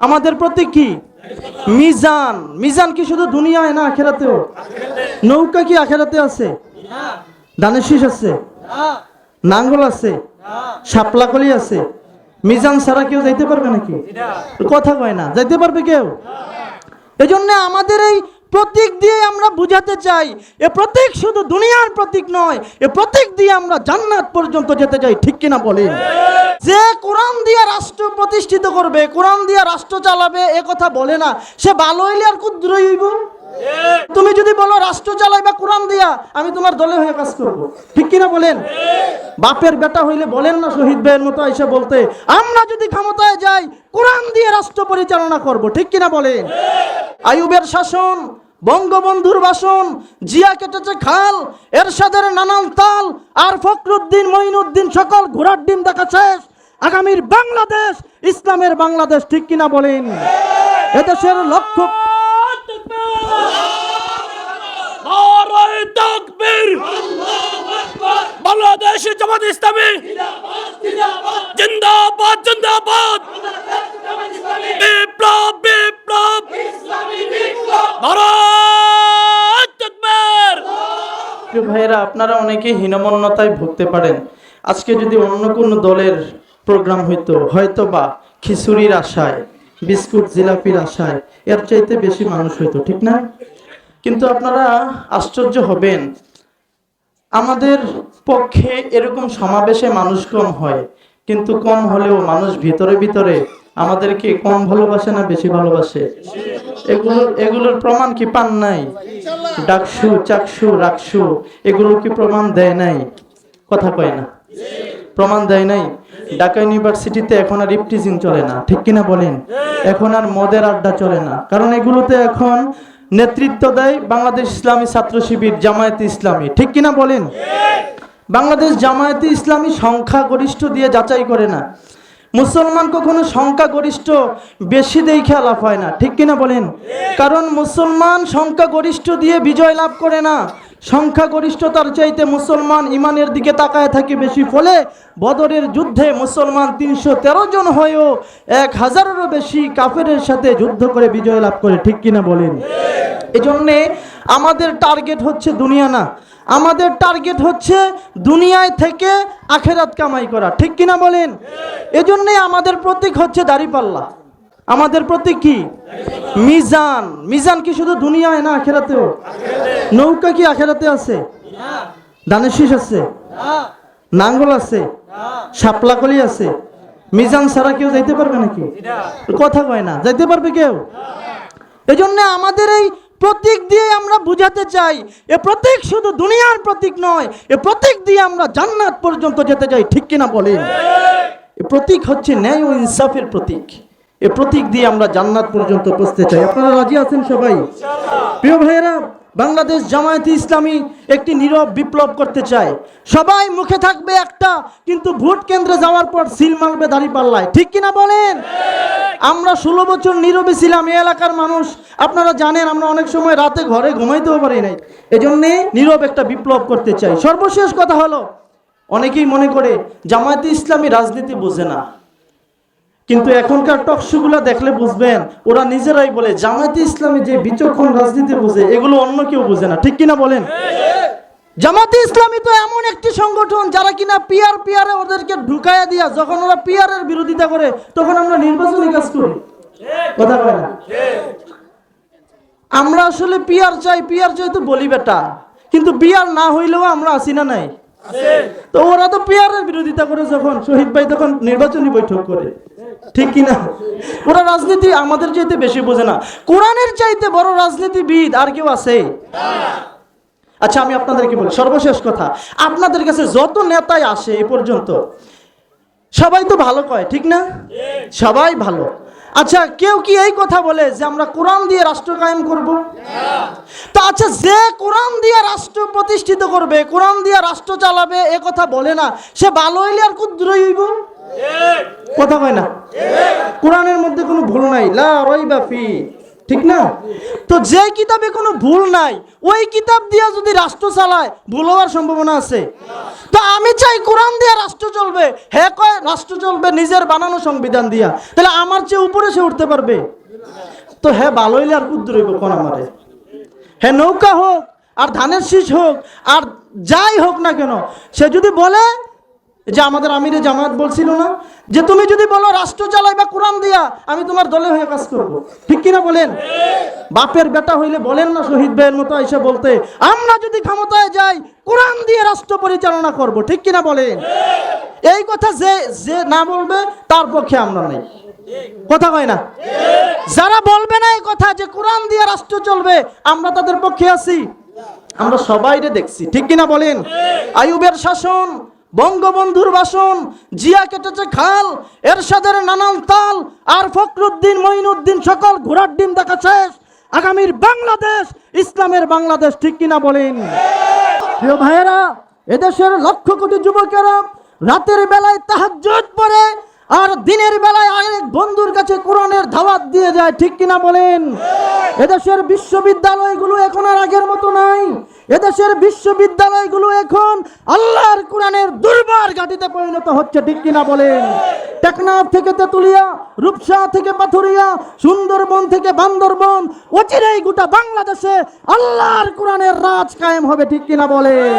আমাদের প্রতীক কি? মিজান। মিজান কি শুধু দুনিয়ায় না আখেরাতেও? নৌকা কি আখেরাতে আছে? ধানের শীষ আছে? নাঙ্গল আছে? শাপলাকলি আছে? মিজান ছাড়া কেউ যাইতে পারবে নাকি? কথা কয় না। যাইতে পারবে কেউ? এই জন্য আমাদের এই প্রতীক দিয়ে আমরা বুঝাতে চাই, এ প্রতীক শুধু দুনিয়ার প্রতীক নয়, এ প্রতীক দিয়ে আমরা জান্নাত পর্যন্ত যেতে চাই, ঠিক কিনা বলেন? যে প্রতিষ্ঠিত করবে, কোরআন দিয়ে রাষ্ট্র চালাবে, এ কথা বলে না। সে ভালো হইলে আর ক্ষুদ্র হইব? তুমি যদি বলো রাষ্ট্র চালাইবা কোরআন দিয়া, আমি তোমার দলে হয়ে কাজ করব। ঠিক কিনা বলেন? বাপের বেটা হইলে বলেন না শহীদ ভাইয়ের মতো এসে বলতে। আমরা যদি ক্ষমতায় যাই, কোরআন দিয়ে রাষ্ট্র পরিচালনা করব। ঠিক কিনা বলেন? আয়ুবের শাসন, বঙ্গবন্ধুর ভাষণ জিয়া কেটেছে খাল, এরশাদের নানান তাল, আর ফখরুদ্দিন, মঈনুদ্দিন সকল ঘোড়ার ডিম দেখা শেষ। আগামীর বাংলাদেশ ইসলামের বাংলাদেশ ঠিক কিনা বলেন? এদেশের লক্ষ্য বাংলাদেশ জামাত ইসলামী। জিন্দাবাদ জিন্দাবাদ। বিপ্লব বিপ্লব। ভাইয়েরা আপনারা অনেকেই হীনমন্যতায় ভুগতে পারেন। আজকে যদি অন্য কোনো দলের প্রোগ্রাম হইতো। হয়তো বা খিচুড়ির আশায়, বিস্কুট, জিলাপির আশায় এর চাইতে বেশি মানুষ হইতো, ঠিক না? কিন্তু আপনারা আশ্চর্য হবেন। আমাদের পক্ষে এরকম সমাবেশে মানুষ কম হয়, কিন্তু কম হলেও মানুষ ভিতরে ভিতরে আমাদেরকে কম ভালোবাসে না বেশি ভালোবাসে? এগুলো এগুলোর প্রমাণ কি পান নাই? ডাকসু, চাকসু, রাকসু এগুলো কি প্রমাণ দেয় নাই? কথা কয় না। প্রমাণ দেয় নাই। ঢাকা ইউনিভার্সিটিতে এখন আর ইপটিজিং চলে না। ঠিক কিনা বলেন? এখন আর মদের আড্ডা চলে না। কারণ এগুলোতে এখন নেতৃত্ব দেয় বাংলাদেশ ইসলামী ছাত্র শিবির জামায়াতে ইসলামী। ঠিক কিনা বলেন? বাংলাদেশ জামায়াতে ইসলামী সংখ্যাগরিষ্ঠ দিয়ে যাচাই করে না। মুসলমান কখনো সংখ্যাগরিষ্ঠ বেশি দেখে লাভ হয় না। ঠিক কিনা বলেন? কারণ মুসলমান সংখ্যাগরিষ্ঠ দিয়ে বিজয় লাভ করে না। সংখ্যাগরিষ্ঠতার চাইতে মুসলমান ইমানের দিকে তাকায় থাকে বেশি, ফলে বদরের যুদ্ধে মুসলমান তিনশো তেরো জন হয়েও এক হাজারেরও বেশি কাফেরের সাথে যুদ্ধ করে বিজয় লাভ করে, ঠিক কিনা বলেন? এজন্যে আমাদের টার্গেট হচ্ছে দুনিয়া না, আমাদের টার্গেট হচ্ছে দুনিয়ায় থেকে আখেরাত কামাই করা, ঠিক কিনা বলেন? এজন্যে আমাদের প্রতীক হচ্ছে দাড়িপাল্লা। আমাদের প্রতীক কি? মিজান। মিজান কি শুধু দুনিয়ায় না আখেরাতেও? নৌকা কি আখেরাতে আছে? ধানের শীষ আছে? নাঙ্গল আছে? শাপলাকলি আছে? মিজান ছাড়া কেউ যাইতে পারবে নাকি? কথা কয় না। যাইতে পারবে কেউ? এজন্য আমাদের এই প্রতীক দিয়ে আমরা বুঝাতে চাই, এ প্রতীক শুধু দুনিয়ার প্রতীক নয়, এ প্রতীক দিয়ে আমরা জান্নাত পর্যন্ত যেতে চাই, ঠিক কিনা বলেন? এ প্রতীক হচ্ছে ন্যায় ও ইনসাফের প্রতীক। এ প্রতীক দিয়ে আমরা জান্নাত পর্যন্ত পৌঁছতে চাই। আপনারা রাজি আছেন সবাই? প্রিয় ভাইয়েরা, বাংলাদেশ জামায়াতে ইসলামী একটি নীরব বিপ্লব করতে চায়। সবাই মুখে থাকবে একটা, কিন্তু ভোট কেন্দ্রে যাওয়ার পর সিল মারবে দাঁড়ি পাল্লায়। ঠিক কিনা বলেন? আমরা ষোলো বছর নীরবে ছিলাম, এই এলাকার মানুষ। আপনারা জানেন, আমরা অনেক সময় রাতে ঘরে ঘুমাইতেও পারি নাই। এজন্যে নীরব একটা বিপ্লব করতে চাই। সর্বশেষ কথা হলো, অনেকেই মনে করে, জামায়াতে ইসলামী রাজনীতি বোঝে না। কিন্তু এখনকার টকশোগুলো দেখলে বুঝবেন ওরা নিজেরাই বলে জামায়াতে ইসলামী যে বিচক্ষণ রাজনীতি বোঝে এগুলো অন্য কেউ বোঝে না। ঠিক কিনা বলেন? জামাতে ইসলামী তো এমন একটি সংগঠন যারা কিনা পিয়ার পিয়ারে ওদেরকে ঢুকাইয়া দিয়া যখন ওরা পিয়ারের বিরোধিতা করে তখন আমরা নির্বাচনী কাজ করি। কথা না? আমরা আসলে পিয়ার চাই পিয়ার চাই তো বলি বেটা। কিন্তু পিয়ার না হইলেও আমরা আসি না নাই? তো ওরা তো পিয়ারের বিরোধিতা করে যখন শহীদ ভাই তখন নির্বাচনী বৈঠক করে। ঠিক কিনা ওরা রাজনীতি আমাদের চাইতে বেশি বোঝে না। কোরআনের চাইতে বড় রাজনীতিবিদ আর কেউ আছে? আচ্ছা আমি আপনাদেরকে বলি, সর্বশেষ কথা। আপনাদের কাছে যত নেতাই আসে এ পর্যন্ত, সবাই তো ভালো কয়, ঠিক না? সবাই ভালো। আচ্ছা কেউ কি এই কথা বলে যে আমরা কোরআন দিয়ে রাষ্ট্র কায়েম করব? তো আচ্ছা যে কোরআন দিয়ে রাষ্ট্র প্রতিষ্ঠিত করবে, কোরআন দিয়ে রাষ্ট্র চালাবে, এ কথা বলে না। সে ভালো হইলে আর ক্ষুদ্র হইব? কথা কয় না? কোরআনের মধ্যে কোনো ভুল নাই। লা ঠিক না? তো যে কিতাবে কোনো ভুল নাই, ওই কিতাব দিয়া যদি রাষ্ট্র চালায়, ভুল হওয়ার সম্ভাবনা আছে। তো আমি চাই কোরআন দিয়া রাষ্ট্র চলবে। হে কয়, রাষ্ট্র চলবে নিজের বানানো সংবিধান দিয়া। তাহলে আমার চেয়ে উপরে সে উঠতে পারবে। তো হ্যাঁ ভালো হইলে আর কুদ্দুর হইব কোন আমারে? হ্যাঁ নৌকা হোক, আর ধানের শীষ হোক, আর যাই হোক না কেন, সে যদি বলে যে আমাদের আমিরে জামাত বলছিল না, যে তুমি যদি বলো রাষ্ট্র চালাই বা কোরআন দিয়া, আমি তোমার দলে হয়ে কাজ করব। ঠিক কিনা বলেন? বাপের বেটা হইলে বলেন না শহীদ ভাইয়ের মতো এসে বলতে, আমরা যদি ক্ষমতায় যাই, কোরআন দিয়ে রাষ্ট্র পরিচালনা করব। ঠিক কিনা বলেন? এই কথা যে যে না বলবে, তার পক্ষে আমরা নেই। কথা কয় না? যারা বলবে না এই কথা যে কোরআন দিয়ে রাষ্ট্র চলবে, আমরা তাদের পক্ষে আছি। আমরা সবাইরে দেখছি। ঠিক কিনা বলেন? আয়ুবের শাসন বঙ্গবন্ধুর বাসন, জিয়া কেটেছে খাল, এরশাদের নানান তাল, আর ফখরুদ্দিন, মঈনুদ্দিন সকল ঘোড়ার ডিম দেখা শেষ। আগামীর বাংলাদেশ, ইসলামের বাংলাদেশ, ঠিক কিনা বলেন? প্রিয় ভাইয়েরা, এদেশের লক্ষ কোটি যুবকেরা রাতের বেলায় তাহাজ্জুদ পড়ে, আর দিনের বেলায় আরেক বন্ধুর কাছে কোরআনের ধাওয়াত দিয়ে যায়, ঠিক কিনা বলেন? এদেশের বিশ্ববিদ্যালয়গুলো এখন আর আগের মতো এদেশের বিশ্ববিদ্যালয়গুলো এখন আল্লাহর কোরআনের দুর্বার ঘাটিতে পরিণত হচ্ছে, ঠিক কিনা বলেন? টেকনাফ থেকে তেতুলিয়া, রূপসা থেকে পাথুরিয়া, সুন্দরবন থেকে বান্দরবন, অচিরেই গোটা বাংলাদেশে আল্লাহর কোরআনের রাজ কায়েম হবে, ঠিক কিনা বলেন?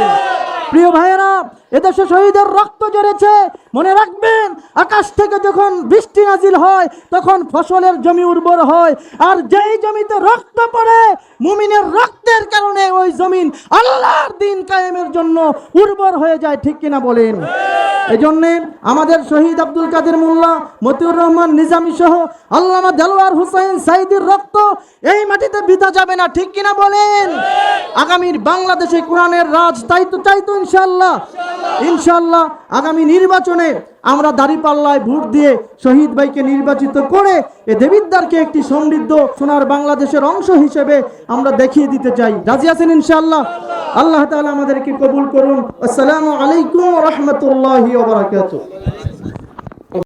প্রিয় ভাইয়েরা এদেশে শহীদের রক্ত জড়েছে মনে রাখবেন, আকাশ থেকে যখন বৃষ্টি নাজিল হয়, তখন ফসলের জমি উর্বর হয়। আর যেই জমিতে রক্ত পড়ে, মুমিনের রক্তের কারণে ওই জমিন আল্লাহর দিন কায়েমের জন্য উর্বর হয়ে যায়, ঠিক কিনা বলেন? এই জন্যে আমাদের শহীদ আব্দুল কাদের মোল্লা, মতিউর রহমান, নিজামী সহ আল্লামা দেলোয়ার হুসাইন সাইদির রক্ত এই মাটিতে বিধা যাবে না, ঠিক কিনা বলেন? আগামীর বাংলাদেশে কোরআনের রাজ তাই তো চাই তো ইনশাল্লাহ ইনশাল্লাহ আগামী নির্বাচনে আমরা দাঁড়িপাল্লায় ভোট দিয়ে শহীদ ভাইকে নির্বাচিত করে এ দেবিদ্দারকে একটি সমৃদ্ধ সোনার বাংলাদেশের অংশ হিসেবে আমরা দেখিয়ে দিতে চাই। রাজি আছেন ইনশাল্লাহ আল্লাহ তালা আমাদেরকে কবুল করুন। আসসালামু আলাইকুম রহমতুল্লাহি